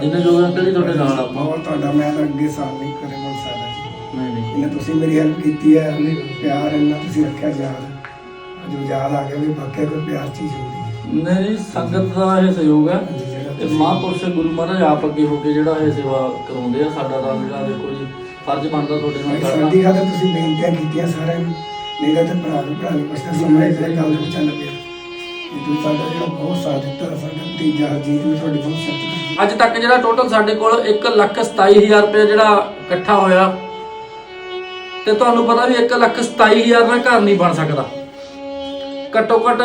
ਜਿੰਨੇ ਜੋ ਅੰਕਲ ਜੀ ਤੁਹਾਡੇ ਨਾਲ ਆਪਾਂ। ਬਹੁਤ ਤੁਹਾਡਾ ਮੈਂ ਤਾਂ ਅੱਗੇ ਸਾਲ ਨਹੀਂ ਕਰੇ ਬੋਲ ਸਕਦਾ ਜੀ। ਨਹੀਂ ਨਹੀਂ। ਇਹਨੇ ਤੁਸੀਂ ਮੇਰੀ ਹੈਲਪ ਕੀਤੀ ਹੈ ਉਹਨੇ ਪਿਆਰ ਇੰਨਾ ਤੁਸੀਂ ਰੱਖਿਆ ਯਾਦ। ਜੋ ਯਾਦ ਆ ਗਿਆ ਵੀ ਵਾਕਿਆ ਕੋਈ ਪਿਆਰ ਚੀਜ਼ ਹੁੰਦੀ ਹੈ। ਨਹੀਂ ਨਹੀਂ, ਸੰਗਤ ਦਾ ਇਹ ਸਹਿਯੋਗ ਹੈ। ਜਿਹੜਾ ਤੇ ਮਹਾਂਪੁਰਸ਼ ਗੁਰੂ ਮਹਾਰਾਜ ਆਪ ਅੱਗੇ ਹੋ ਕੇ ਜਿਹੜਾ ਇਹ ਸੇਵਾ ਕਰਾਉਂਦੇ ਆ ਸਾਡਾ ਤਾਂ ਜਿਹੜਾ ਦੇਖੋ ਜੀ ਫਰਜ਼ ਬਣਦਾ ਤੁਹਾਡੇ ਨਾਲ ਸਾਡੀ ਕਰਨਾ ਗੱਲ ਤੁਸੀਂ ਬੇਨਤੀਆਂ ਕੀਤੀਆਂ ਸਾਰਿਆਂ ਨੂੰ। ਨਹੀਂ ਤਾਂ ਤੇ ਭਰਾ ਨੂੰ ਭਰਾ ਨੂੰ ਪੁੱਛਦਾ ਸਮਝ ਤੇ ਗੱਲ ਵਿੱਚ ਚੱਲ ਪਿਆ ਇਹ ਤੁਸੀਂ ਸਾਡਾ ਜਿਹੜਾ ਬਹੁਤ ਸਾਥ ਦਿੱਤਾ ਸਾਡਾ ਤੀਜਾ ਜੀਤ ਵੀ ਤੁਹਾਡੀ ਬਹੁਤ ਸ਼ਕਤੀ ਅੱਜ ਤੱਕ ਜਿਹੜਾ ਟੋਟਲ ਸਾਡੇ ਕੋਲ 127000 ਰੁਪਏ ਜਿਹੜਾ ਇਕੱਠਾ ਹੋਇਆ, ਤੇ ਤੁਹਾਨੂੰ ਪਤਾ ਵੀ 127000 ਨਾਲ ਘਰ ਨਹੀਂ ਬਣ ਸਕਦਾ। ਘੱਟੋ ਘੱਟ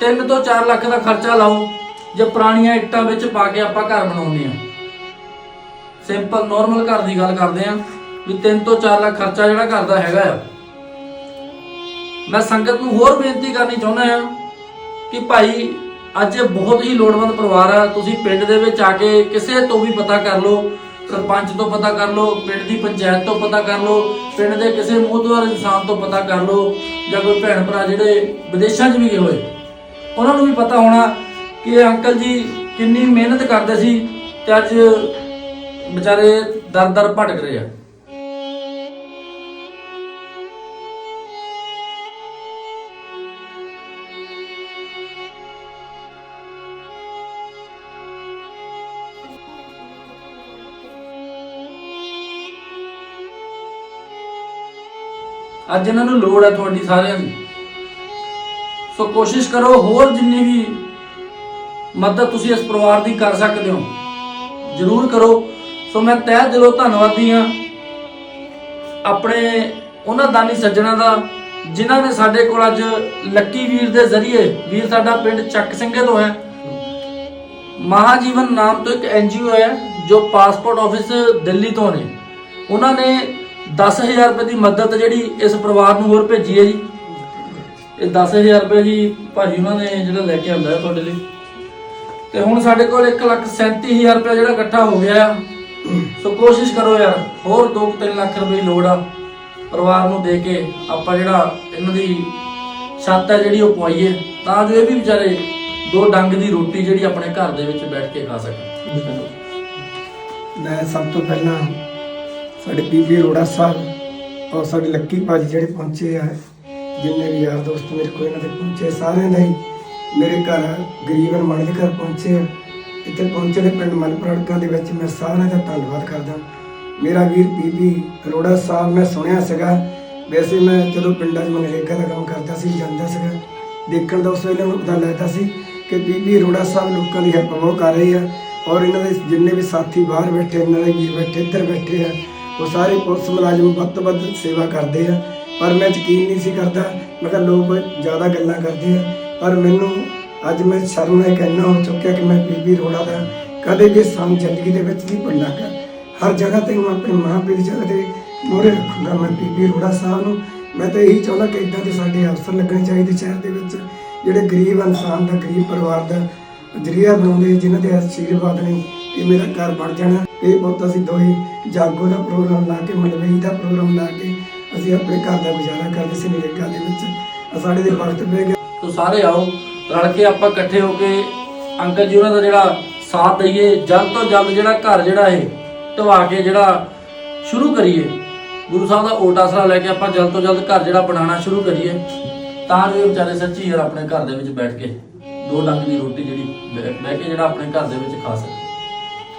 3 ਤੋਂ 4 ਲੱਖ ਦਾ ਖਰਚਾ ਲਾਓ, ਜੇ ਪੁਰਾਣੀਆਂ ਇੱਟਾਂ ਵਿੱਚ ਪਾ ਕੇ ਆਪਾਂ ਘਰ ਬਣਾਉਂਦੇ ਆ ਸਿੰਪਲ ਨਾਰਮਲ ਘਰ ਦੀ ਗੱਲ ਕਰਦੇ ਆ ਵੀ 3 ਤੋਂ 4 ਲੱਖ ਖਰਚਾ ਜਿਹੜਾ ਘਰ ਦਾ ਹੈਗਾ ਆ। ਮੈਂ ਸੰਗਤ ਨੂੰ ਹੋਰ ਬੇਨਤੀ ਕਰਨੀ ਚਾਹੁੰਦਾ ਆ ਕਿ ਭਾਈ ਅੱਜ ਇਹ ਬਹੁਤ ਹੀ ਲੋੜਵੰਦ ਪਰਿਵਾਰ ਆ। ਤੁਸੀਂ ਪਿੰਡ ਦੇ ਵਿੱਚ ਆ ਕੇ ਕਿਸੇ ਤੋਂ ਵੀ ਪਤਾ ਕਰ ਲਓ, ਸਰਪੰਚ ਤੋਂ ਪਤਾ ਕਰ ਲਓ, ਪਿੰਡ ਦੀ ਪੰਚਾਇਤ ਤੋਂ ਪਤਾ ਕਰ ਲਓ, ਪਿੰਡ ਦੇ ਕਿਸੇ ਮੋਹਤਵਾਰ ਇਨਸਾਨ ਤੋਂ ਪਤਾ ਕਰ ਲਓ ਜਾਂ ਕੋਈ ਭੈਣ ਭਰਾ ਜਿਹੜੇ ਵਿਦੇਸ਼ਾਂ 'ਚ ਵੀ ਗਏ ਹੋਏ। ਉਹਨਾਂ ਨੂੰ ਵੀ ਪਤਾ ਹੋਣਾ ਕਿ ਇਹ ਅੰਕਲ ਜੀ ਕਿੰਨੀ ਮਿਹਨਤ ਕਰਦੇ ਸੀ ਤੇ ਅੱਜ ਵਿਚਾਰੇ ਦਰ ਦਰ ਭਟਕ ਰਹੇ ਆ। ਅੱਜ ਇਹਨਾਂ ਨੂੰ ਲੋੜ ਹੈ ਤੁਹਾਡੀ ਸਾਰਿਆਂ ਦੀ। ਸੋ ਕੋਸ਼ਿਸ਼ ਕਰੋ ਹੋਰ ਜਿੰਨੀ ਵੀ ਮਦਦ ਤੁਸੀਂ ਇਸ ਪਰਿਵਾਰ ਦੀ ਕਰ ਸਕਦੇ ਹੋ, ਜਰੂਰ ਕਰੋ। ਸੋ ਮੈਂ ਤਹਿ ਦਿਲੋਂ ਧੰਨਵਾਦੀ ਹਾਂ ਆਪਣੇ ਉਹਨਾਂ ਦਾਨੀ ਸੱਜਣਾ ਦਾ, ਜਿਨ੍ਹਾਂ ਨੇ ਸਾਡੇ ਕੋਲ ਅੱਜ ਲੱਕੀ ਵੀਰ ਦੇ ਜ਼ਰੀਏ, ਵੀਰ ਸਾਡਾ ਪਿੰਡ ਚੱਕ ਸਿੰਘੇ ਤੋਂ ਹੈ। ਮਹਾਜੀਵਨ ਨਾਮ ਤੋਂ ਇੱਕ ਐਨਜੀਓ ਹੈ, ਜੋ ਪਾਸਪੋਰਟ ਆਫਿਸ ਦਿੱਲੀ ਤੋਂ ਨੇ। ਉਹਨਾਂ ਨੇ 10000 ਰੁਪਏ ਦੀ ਮਦਦ ਜਿਹੜੀ ਇਸ ਪਰਿਵਾਰ ਨੂੰ ਹੋਰ ਭੇਜੀ ਹੈ ਜੀ। ਇਹ 10000 ਰੁਪਏ ਜੀ ਭਾਜੀ ਉਹਨਾਂ ਨੇ ਜਿਹੜਾ ਲੈ ਕੇ ਆਂਦਾ ਤੁਹਾਡੇ ਲਈ। ਤੇ ਹੁਣ ਸਾਡੇ ਕੋਲ 137000 ਰੁਪਏ ਜਿਹੜਾ ਇਕੱਠਾ ਹੋ ਗਿਆ ਆ। ਸੋ ਕੋਸ਼ਿਸ਼ ਕਰੋ ਯਾਰ, ਹੋਰ 2-3 ਲੱਖ ਰੁਪਏ ਲੋੜ ਆ ਪਰਿਵਾਰ ਨੂੰ ਦੇ ਕੇ ਆਪਾਂ ਜਿਹੜਾ ਇਹਨਾਂ ਦੀ ਛੱਤ ਹੈ ਜਿਹੜੀ ਉਹ ਪਵਾਈਏ। ਤਾਂ ਜੋ ਇਹ ਵੀ ਵਿਚਾਰੇ ਦੋ ਡੰਗ ਦੀ ਰੋਟੀ ਜਿਹੜੀ ਆਪਣੇ ਘਰ ਦੇ ਵਿੱਚ ਬੈਠ ਕੇ ਖਾ ਸਕਣ। ਮੈਂ ਸਭ ਤੋਂ ਪਹਿਲਾਂ ਸਾਡੇ ਬੀਬੀ ਅਰੋੜਾ ਸਾਹਿਬ ਔਰ ਸਾਡੇ ਲੱਕੀ ਭਾਜੀ ਜਿਹੜੇ ਪਹੁੰਚੇ ਆ, ਜਿੰਨੇ ਵੀ ਯਾਰ ਦੋਸਤ ਮੇਰੇ ਕੋਲ ਇਹਨਾਂ ਦੇ ਪਹੁੰਚੇ, ਸਾਰਿਆਂ ਦਾ ਮੇਰੇ ਘਰ ਗਰੀਬ ਅਨਮਣ ਦੇ ਘਰ ਪਹੁੰਚੇ ਆ। ਇੱਥੇ ਪਹੁੰਚੇ ਦੇ ਪਿੰਡ ਮਨਪ੍ਰੜਕਾਂ ਦੇ ਵਿੱਚ ਮੈਂ ਸਾਰਿਆਂ ਦਾ ਧੰਨਵਾਦ ਕਰਦਾ। ਮੇਰਾ ਵੀਰ ਬੀਬੀ ਅਰੋੜਾ ਸਾਹਿਬ, ਮੈਂ ਸੁਣਿਆ ਸੀਗਾ। ਵੈਸੇ ਮੈਂ ਜਦੋਂ ਪਿੰਡਾਂ 'ਚ ਮਨਰੇਗਾ ਦਾ ਕੰਮ ਕਰਦਾ ਸੀ, ਜਾਂਦਾ ਸੀਗਾ। ਦੇਖਣ ਦਾ ਉਸ ਵੇਲੇ ਮੈਨੂੰ ਪਤਾ ਲੱਗਦਾ ਸੀ ਕਿ ਬੀਬੀ ਅਰੋੜਾ ਸਾਹਿਬ ਲੋਕਾਂ ਦੀ ਹੈਲਪ ਬਹੁਤ ਕਰ ਰਹੀ ਆ। ਔਰ ਇਹਨਾਂ ਦੇ ਜਿੰਨੇ ਵੀ ਸਾਥੀ ਬਾਹਰ ਬੈਠੇ, ਇਹਨਾਂ ਦੇ ਵੀਰ ਬੈਠੇ, ਇੱਧਰ ਬੈਠੇ ਆ ਉਹ ਸਾਰੇ ਪੁਲਿਸ ਮੁਲਾਜ਼ਮ ਵੱਧ ਤੋਂ ਵੱਧ ਸੇਵਾ ਕਰਦੇ ਆ। ਪਰ ਮੈਂ ਯਕੀਨ ਨਹੀਂ ਸੀ ਕਰਦਾ। ਮੈਂ ਕਿਹਾ ਲੋਕ ਜ਼ਿਆਦਾ ਗੱਲਾਂ ਕਰਦੇ ਆ। ਪਰ ਮੈਨੂੰ ਅੱਜ ਮੈਂ ਸ਼ਰਮਨਾਕ ਇੰਨਾ ਹੋ ਚੁੱਕਿਆ ਕਿ ਮੈਂ ਬੀਬੀ ਅਰੋੜਾ ਦਾ ਕਦੇ ਵੀ ਸਾਨੂੰ ਜ਼ਿੰਦਗੀ ਦੇ ਵਿੱਚ ਨਹੀਂ ਭੁੱਲਾਂਗਾ ਹਰ ਜਗ੍ਹਾ ਤੇ ਮੈਂ ਆਪਣੇ ਮਹਾਂਵੀਰ ਜਗ੍ਹਾ ਤੇ ਮੋਰੇ ਰੱਖੂੰਗਾ ਮੈਂ ਬੀਬੀ ਅਰੋੜਾ ਸਾਹਿਬ ਨੂੰ। ਮੈਂ ਤਾਂ ਇਹੀ ਚਾਹੁੰਦਾ ਕਿ ਇਦਾਂ ਦੇ ਸਾਡੇ ਅਫਸਰ ਲੱਗਣੇ ਚਾਹੀਦੇ ਸ਼ਹਿਰ ਦੇ ਵਿੱਚ। ਜਿਹੜੇ ਗਰੀਬ ਇਨਸਾਨ ਦਾ, ਗਰੀਬ ਪਰਿਵਾਰ ਦਾ ਜਰੀਆ ਬਣਾਉਂਦੇ ਜਿਨ੍ਹਾਂ ਦੇ ਆਸ਼ੀਰਵਾਦ ਨੇ। ਇਹ ਮੇਰਾ ਘਰ ਬਣ ਜਾਣਾ। ਇਹ ਬਹੁਤ ਅਸੀਂ ਦੋਹੀ ਜਾਗੋ ਦਾ ਪ੍ਰੋਗਰਾਮ ਲਾ ਕੇ, ਮਲਵਈ ਦਾ ਪ੍ਰੋਗਰਾਮ ਲਾ ਕੇ ਅਸੀਂ ਆਪਣੇ ਘਰ ਦਾ ਗੁਜ਼ਾਰਾ ਕਰਦੇ ਸੀ ਨਰੇਗਾ ਦੇ ਵਿੱਚ। ਸਾਡੇ ਦੇ ਵਕਤ ਪੈ ਗਿਆ ਸੋ ਸਾਰੇ ਆਓ, ਰਲ ਕੇ ਆਪਾਂ ਇਕੱਠੇ ਹੋ ਕੇ ਅੰਕਲ ਜੀ ਉਹਨਾਂ ਦਾ ਜਿਹੜਾ ਸਾਥ ਦਈਏ, ਜਲਦ ਤੋਂ ਜਲਦ ਜਿਹੜਾ ਘਰ ਜਿਹੜਾ ਇਹ ਢਵਾ ਕੇ ਜਿਹੜਾ ਸ਼ੁਰੂ ਕਰੀਏ। ਗੁਰੂ ਸਾਹਿਬ ਦਾ ਓਟ ਆਸਰਾ ਲੈ ਕੇ ਆਪਾਂ ਜਲਦ ਤੋਂ ਜਲਦ ਘਰ ਜਿਹੜਾ ਬਣਾਉਣਾ ਸ਼ੁਰੂ ਕਰੀਏ। ਤਾਂ ਜੋ ਇਹ ਵਿਚਾਰੇ ਸੱਚੀ ਯਾਰ ਆਪਣੇ ਘਰ ਦੇ ਵਿੱਚ ਬੈਠ ਕੇ ਦੋ ਡੰਗ ਦੀ ਰੋਟੀ ਜਿਹੜੀ ਬਹਿ ਕੇ ਜਿਹੜਾ ਆਪਣੇ ਘਰ ਦੇ ਵਿੱਚ ਖਾ ਸਕੇ